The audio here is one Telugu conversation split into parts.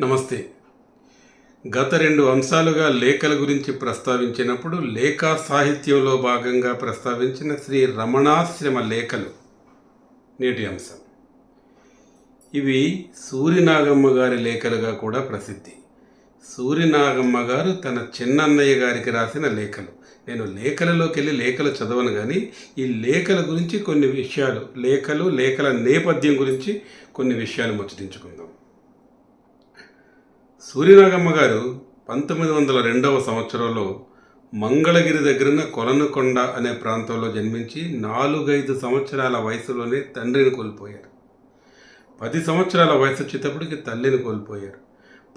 నమస్తే. గత రెండు అంశాలుగా లేఖల గురించి ప్రస్తావించినప్పుడు లేఖా సాహిత్యంలో భాగంగా ప్రస్తావించిన శ్రీ రమణాశ్రమ లేఖలు నేటి అంశం. ఇవి సూర్యనాగమ్మ గారి లేఖలుగా కూడా ప్రసిద్ధి. సూర్యనాగమ్మ గారు తన చిన్నన్నయ్య గారికి రాసిన లేఖలు. నేను లేఖలలోకి వెళ్ళి లేఖలు చదవను కానీ ఈ లేఖల గురించి కొన్ని విషయాలు లేఖలు లేఖల నేపథ్యం గురించి కొన్ని విషయాలు ముచ్చటించుకుందాం. సూర్యనాగమ్మ గారు పంతొమ్మిది వందల రెండవ సంవత్సరంలో మంగళగిరి దగ్గరున్న కొలనుకొండ అనే ప్రాంతంలో జన్మించి నాలుగైదు సంవత్సరాల వయసులోనే తండ్రిని కోల్పోయారు. పది సంవత్సరాల వయసు వచ్చేటప్పటికి తల్లిని కోల్పోయారు.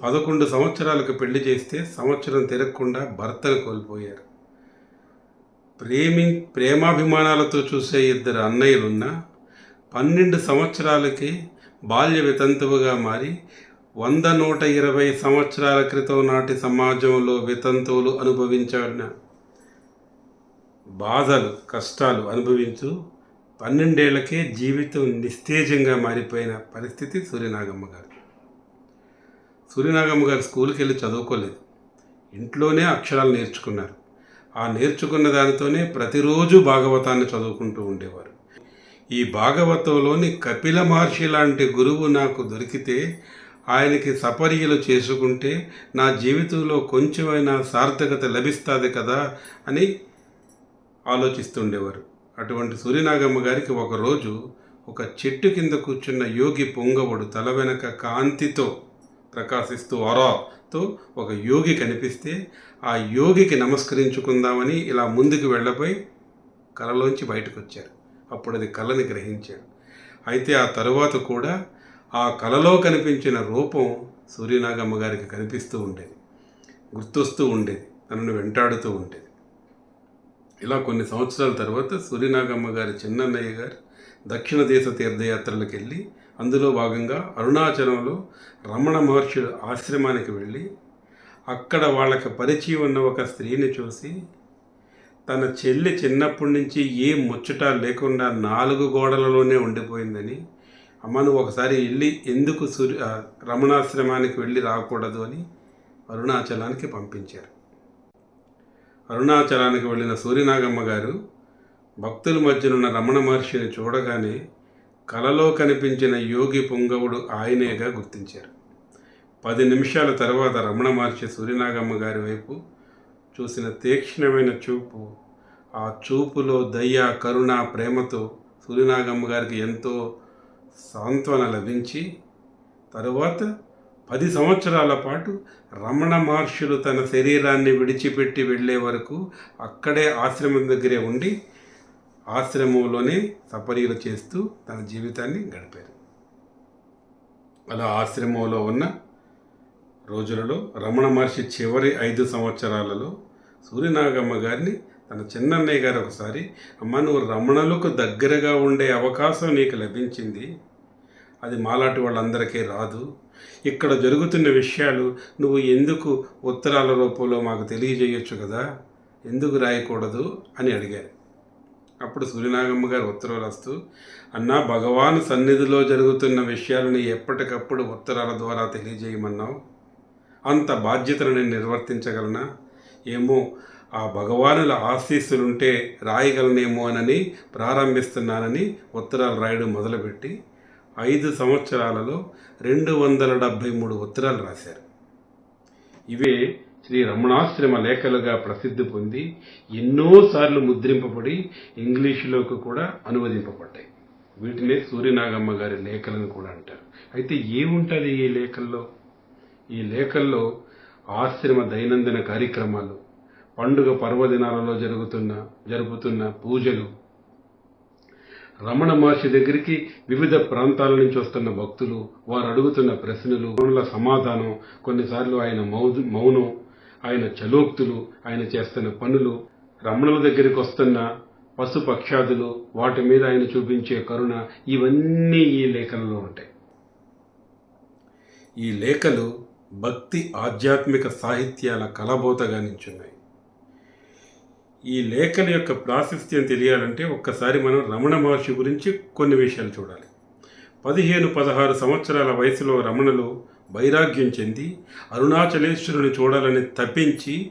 పదకొండు సంవత్సరాలకు పెళ్ళి చేస్తే సంవత్సరం తిరగకుండా భర్తను కోల్పోయారు. ప్రేమి ప్రేమాభిమానాలతో చూసే ఇద్దరు అన్నయ్యలున్నా పన్నెండు సంవత్సరాలకి బాల్య వితంతువుగా మారి వంద నూట ఇరవై సంవత్సరాల క్రితం నాటి సమాజంలో వితంతువులు అనుభవించిన బాధలు కష్టాలు అనుభవించు పన్నెండేళ్ళకే జీవితం నిస్తేజంగా మారిపోయిన పరిస్థితి సూర్యనాగమ్మ గారు. సూర్యనాగమ్మ గారు స్కూల్కి వెళ్ళి చదువుకోలేదు. ఇంట్లోనే అక్షరాలు నేర్చుకున్నారు. ఆ నేర్చుకున్న దానితోనే ప్రతిరోజు భాగవతాన్ని చదువుకుంటూ ఉండేవారు. ఈ భాగవతంలోని కపిల మహర్షి లాంటి గురువు నాకు దొరికితే ఆయనకి సపర్యలు చేసుకుంటే నా జీవితంలో కొంచెమైనా సార్థకత లభిస్తుంది కదా అని ఆలోచిస్తుండేవారు. అటువంటి సూర్యనాగమ్మ గారికి ఒకరోజు ఒక చెట్టు కింద కూర్చున్న యోగి పొంగవుడు తల వెనక కాంతితో ప్రకాశిస్తూ అరాతో ఒక యోగి కనిపిస్తే ఆ యోగికి నమస్కరించుకుందామని ఇలా ముందుకు వెళ్ళపోయి కలలోంచి బయటకు వచ్చారు అప్పుడు అది కళని గ్రహించాడు అయితే ఆ తరువాత కూడా ఆ కలలో కనిపించిన రూపం సూర్యనాగమ్మ గారికి కనిపిస్తూ ఉండేది. గుర్తొస్తూ ఉండేది. తనను వెంటాడుతూ ఉండేది. ఇలా కొన్ని సంవత్సరాల తర్వాత సూర్యనాగమ్మ గారి చిన్నన్నయ్య గారు దక్షిణ దేశ తీర్థయాత్రలకు వెళ్ళి అందులో భాగంగా అరుణాచలంలో రమణ మహర్షుడు ఆశ్రమానికి వెళ్ళి అక్కడ వాళ్ళకి పరిచయం ఉన్న ఒక స్త్రీని చూసి తన చెల్లి చిన్నప్పటి నుంచి ఏ ముచ్చట లేకుండా నాలుగు గోడలలోనే ఉండిపోయిందని అమ్మ నువ్వు ఒకసారి వెళ్ళి ఎందుకు సూర్య రమణాశ్రమానికి వెళ్ళి రాకూడదు అని అరుణాచలానికి పంపించారు. అరుణాచలానికి వెళ్ళిన సూర్యనాగమ్మ గారు భక్తుల మధ్యనున్న రమణ మహర్షిని చూడగానే కలలో కనిపించిన యోగి పొంగవుడు ఆయనేగా గుర్తించారు. పది నిమిషాల తర్వాత రమణ మహర్షి సూర్యనాగమ్మ గారి వైపు చూసిన తీక్షణమైన చూపు ఆ చూపులో దయ కరుణ ప్రేమతో సూర్యనాగమ్మ గారికి ఎంతో సాంత్వన లభించి తరువాత పది సంవత్సరాల పాటు రమణ మహర్షులు తన శరీరాన్ని విడిచిపెట్టి వెళ్ళే వరకు అక్కడే ఆశ్రమం దగ్గరే ఉండి ఆశ్రమంలోనే సపర్యలు చేస్తూ తన జీవితాన్ని గడిపారు. అలా ఆశ్రమంలో ఉన్న రోజులలో రమణ మహర్షి చివరి ఐదు సంవత్సరాలలో సూర్యనాగమ్మ గారిని తన చిన్నన్నయ్య గారు ఒకసారి అమ్మ నువ్వు రమణులకు దగ్గరగా ఉండే అవకాశం నీకు లభించింది. అది మాలాటి వాళ్ళందరికీ రాదు. ఇక్కడ జరుగుతున్న విషయాలు నువ్వు ఎందుకు ఉత్తరాల రూపంలో మాకు తెలియజేయొచ్చు కదా? ఎందుకు రాయకూడదు? అని అడిగారు. అప్పుడు సూర్యనాగమ్మ గారు ఉత్తరం రాస్తూ అన్నా భగవాన్ సన్నిధిలో జరుగుతున్న విషయాలను ఎప్పటికప్పుడు ఉత్తరాల ద్వారా తెలియజేయమన్నావు. అంత బాధ్యతను నేను నిర్వర్తించగలనా? ఏమో ఆ భగవానుల ఆశీస్సులుంటే రాయగలనేమో అనని ప్రారంభిస్తున్నానని ఉత్తరాలు రాయడం మొదలుపెట్టి ఐదు సంవత్సరాలలో రెండు వందల డెబ్భై మూడు ఉత్తరాలు రాశారు. ఇవే శ్రీ రమణాశ్రమ లేఖలుగా ప్రసిద్ధి పొంది ఎన్నోసార్లు ముద్రింపబడి ఇంగ్లీషులోకి కూడా అనువదింపబడ్డాయి. వీటినే సూర్యనాగమ్మ గారి లేఖలను కూడా అంటారు. అయితే ఏముంటుంది ఈ లేఖల్లో? ఈ లేఖల్లో ఆశ్రమ దైనందిన కార్యక్రమాలు పండుగ పర్వదినాలలో జరుగుతున్న జరుపుతున్న పూజలు. రమణ మహర్షి దగ్గరికి వివిధ ప్రాంతాల నుంచి వస్తున్న భక్తులు వారు అడుగుతున్న ప్రశ్నలు పనుల సమాధానం కొన్నిసార్లు ఆయన మౌనం ఆయన చలోక్తులు ఆయన చేస్తున్న పనులు రమణుల దగ్గరికి వస్తున్న పశు పక్షాదులు వాటి మీద ఆయన చూపించే కరుణ ఇవన్నీ ఈ లేఖలలో ఉంటాయి. ఈ లేఖలు భక్తి ఆధ్యాత్మిక సాహిత్యాల కలబోతగా నించున్నాయి. ఈ లేఖల యొక్క ప్రాశస్త్యం తెలియాలంటే ఒక్కసారి మనం రమణ మహర్షి గురించి కొన్ని విషయాలు చూడాలి. పదిహేను పదహారు సంవత్సరాల వయసులో రమణలు వైరాగ్యం చెంది అరుణాచలేశ్వరుని చూడాలని తప్పించి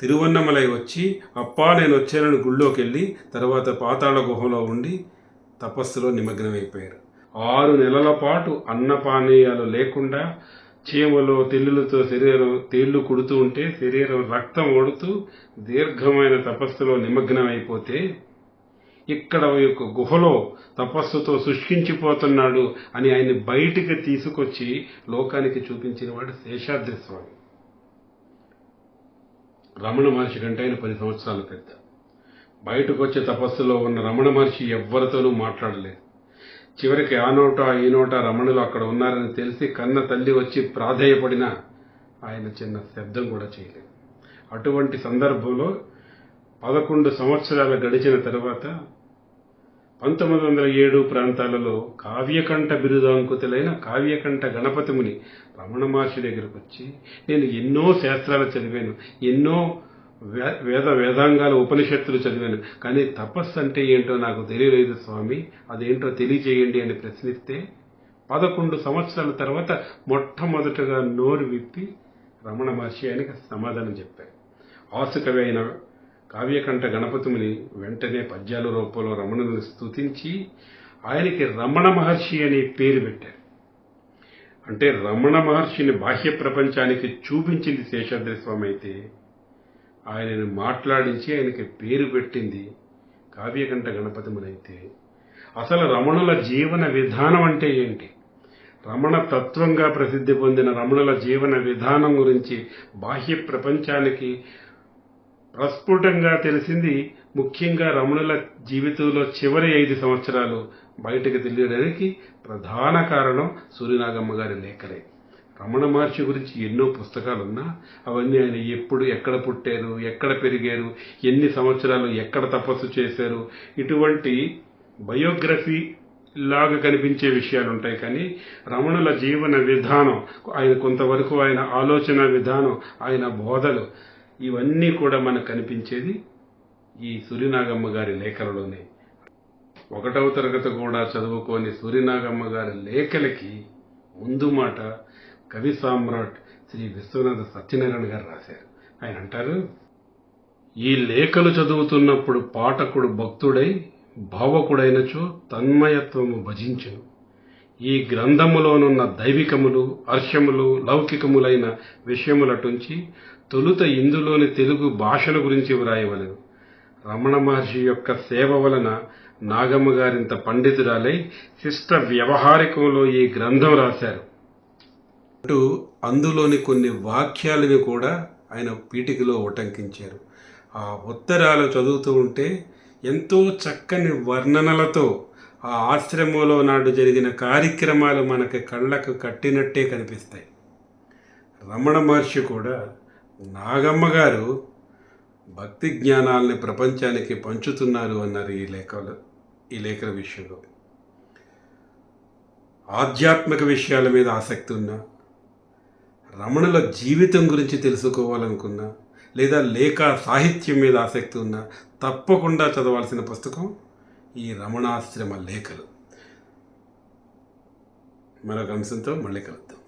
తిరువన్నమలై వచ్చి అప్పా నేను వచ్చానని గుళ్ళోకి వెళ్ళి తర్వాత పాతాళ గుహలో ఉండి తపస్సులో నిమగ్నమైపోయారు. ఆరు నెలల పాటు అన్నపానీయాలు లేకుండా చీమలో తెల్లులతో శరీరం తేళ్ళు కుడుతూ ఉంటే శరీరం రక్తం ఓడుతూ దీర్ఘమైన తపస్సులో నిమగ్నమైపోతే ఇక్కడ యొక్క గుహలో తపస్సుతో శుష్కించిపోతున్నాడు అని ఆయన బయటికి తీసుకొచ్చి లోకానికి చూపించిన వాడు శేషాద్రి స్వామి. రమణ మహర్షి కంటే ఆయన పది సంవత్సరాలు పెద్ద. బయటకు వచ్చే తపస్సులో ఉన్న రమణ మహర్షి ఎవ్వరితోనూ మాట్లాడలేదు. చివరికి ఆ నోట ఈ నోట రమణులు అక్కడ ఉన్నారని తెలిసి కన్న తల్లి వచ్చి ప్రాధేయపడిన ఆయన చిన్న శబ్దం కూడా చేయలేదు. అటువంటి సందర్భంలో పదకొండు సంవత్సరాలు గడిచిన తర్వాత పంతొమ్మిది వందల ఏడు ప్రాంతాలలో కావ్యకంఠ బిరుదాంకుతులైన కావ్యకంఠ గణపతిముని రమణ మహర్షి దగ్గరకు వచ్చి నేను ఎన్నో శాస్త్రాలు చదివాను ఎన్నో వేద వేదాంగాల ఉపనిషత్తులు చదివాను. కానీ తపస్సు అంటే ఏంటో నాకు తెలియలేదు స్వామి. అదేంటో తెలియజేయండి అని ప్రశ్నిస్తే పదకొండు సంవత్సరాల తర్వాత మొట్టమొదటగా నోరు విప్పి రమణ మహర్షి ఆయనకి సమాధానం చెప్పారు. ఆసుకవి అయిన కావ్యకంఠ గణపతిని వెంటనే పద్యాల రూపంలో రమణుని స్తుతించి ఆయనకి రమణ మహర్షి అనే పేరు పెట్టారు. అంటే రమణ మహర్షిని బాహ్య ప్రపంచానికి చూపించింది శేషాద్రి స్వామి అయితే ఆయనను మాట్లాడించి ఆయనకి పేరు పెట్టింది కావ్యకంఠ గణపతిమనైతే. అసలు రమణుల జీవన విధానం అంటే ఏంటి? రమణ తత్వంగా ప్రసిద్ధి పొందిన రమణుల జీవన విధానం గురించి బాహ్య ప్రపంచానికి ప్రస్ఫుటంగా తెలిసింది ముఖ్యంగా రమణుల జీవితంలో చివరి ఐదు సంవత్సరాలు బయటకు తెలియడానికి ప్రధాన కారణం సూర్యనాగమ్మ గారి లేఖలే. రమణ మహర్షి గురించి ఎన్నో పుస్తకాలు ఉన్నా అవన్నీ ఆయన ఎప్పుడు ఎక్కడ పుట్టారు ఎక్కడ పెరిగారు ఎన్ని సంవత్సరాలు ఎక్కడ తపస్సు చేశారు ఇటువంటి బయోగ్రఫీ లాగా కనిపించే విషయాలు ఉంటాయి. కానీ రమణుల జీవన విధానం ఆయన కొంతవరకు ఆయన ఆలోచన విధానం ఆయన బోధలు ఇవన్నీ కూడా మనకు కనిపించేది ఈ సూర్యనాగమ్మ గారి లేఖలలోనే. ఒకటవ తరగతి కూడా చదువుకొని సూర్యనాగమ్మ గారి లేఖలకి ముందు మాట కవి సామ్రాట్ శ్రీ విశ్వనాథ సత్యనారాయణ గారు రాశారు. ఆయన అంటారు ఈ లేఖలు చదువుతున్నప్పుడు పాఠకుడు భక్తుడై భావకుడైనచో తన్మయత్వము భజించును. ఈ గ్రంథములోనున్న దైవికములు హర్షములు లౌకికములైన విషయములటుంచి తొలుత ఇందులోని తెలుగు భాషల గురించి వ్రాయవలెను. రమణ మహర్షి యొక్క సేవ వలన నాగమ్మ గారింత పండితురాలై శిష్ట వ్యవహారికంలో ఈ గ్రంథం రాశారు. అంటూ అందులోని కొన్ని వాక్యాలను కూడా ఆయన పీఠికలో ఉటంకించారు. ఆ ఉత్తరాలు చదువుతూ ఉంటే ఎంతో చక్కని వర్ణనలతో ఆ ఆశ్రమంలో నాడు జరిగిన కార్యక్రమాలు మనకి కళ్ళకు కట్టినట్టే కనిపిస్తాయి. రమణ మహర్షి కూడా నాగమ్మ గారు భక్తి జ్ఞానాల్ని ప్రపంచానికి పంచుతున్నారు అన్నారు ఈ లేఖలు ఈ లేఖల విషయంలో. ఆధ్యాత్మిక విషయాల మీద ఆసక్తి ఉన్నా రమణుల జీవితం గురించి తెలుసుకోవాలనుకున్నా లేదా లేఖ సాహిత్యం మీద ఆసక్తి ఉన్నా తప్పకుండా చదవాల్సిన పుస్తకం ఈ రమణాశ్రమ లేఖలు. మరొక అంశంతో మళ్ళీ కలుద్దాం.